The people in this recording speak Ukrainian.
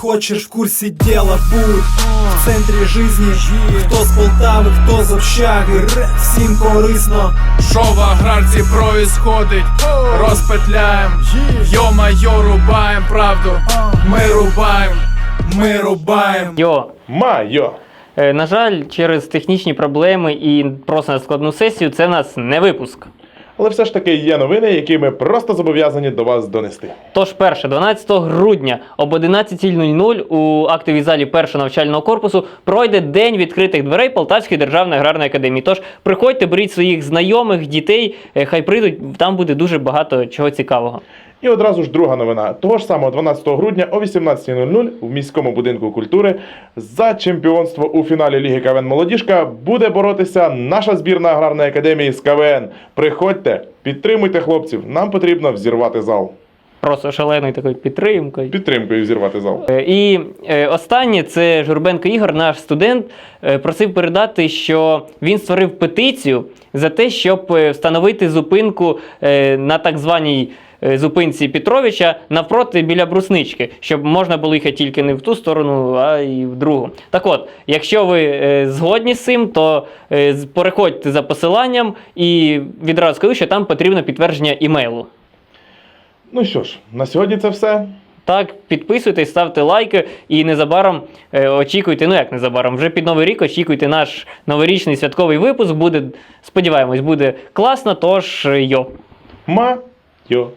Хочешь в курсе дела, будь в центрі жизни Хто з Полтави, хто з общаги Всім корисно Що в аграрці происходить? Розпетляєм, йо-майо, рубаєм правду, ми рубаєм, ми рубаєм. Йо, Майо! е, на жаль, через технічні проблеми і просто на складну сесію це в нас не випуск. Але все ж таки є новини, які ми просто зобов'язані до вас донести. Тож перше, 12 грудня об 11.00 у актовій залі першого навчального корпусу пройде день відкритих дверей Полтавської державної аграрної академії. Тож приходьте, беріть своїх знайомих, дітей, е, хай прийдуть, там буде дуже багато чого цікавого. І одразу ж друга новина. Того ж самого 12 грудня о 18.00 в міському будинку культури за чемпіонство у фіналі Ліги КВН Молодіжка буде боротися наша збірна аграрної академії з КВН. Приходьте, підтримуйте хлопців. Нам потрібно взірвати зал. Просто шаленою такою підтримкою. Підтримкою взірвати зал. Е, І е, останнє це Журбенко Ігор, наш студент, е, просив передати, що він створив петицію за те, щоб встановити зупинку на так званій зупинці Петровича навпроти біля бруснички, щоб можна було їхати тільки не в ту сторону, а й в другу. Так от, якщо ви е, згодні з цим, то е, переходьте за посиланням і відразу скажу, що там потрібно підтвердження імейлу. Ну що ж, на сьогодні це все. Так, підписуйтесь, ставте лайки і незабаром е, очікуйте, ну як незабаром, вже під Новий рік очікуйте наш новорічний святковий випуск. Буде, сподіваємось, буде класно, тож е, йо. Майо.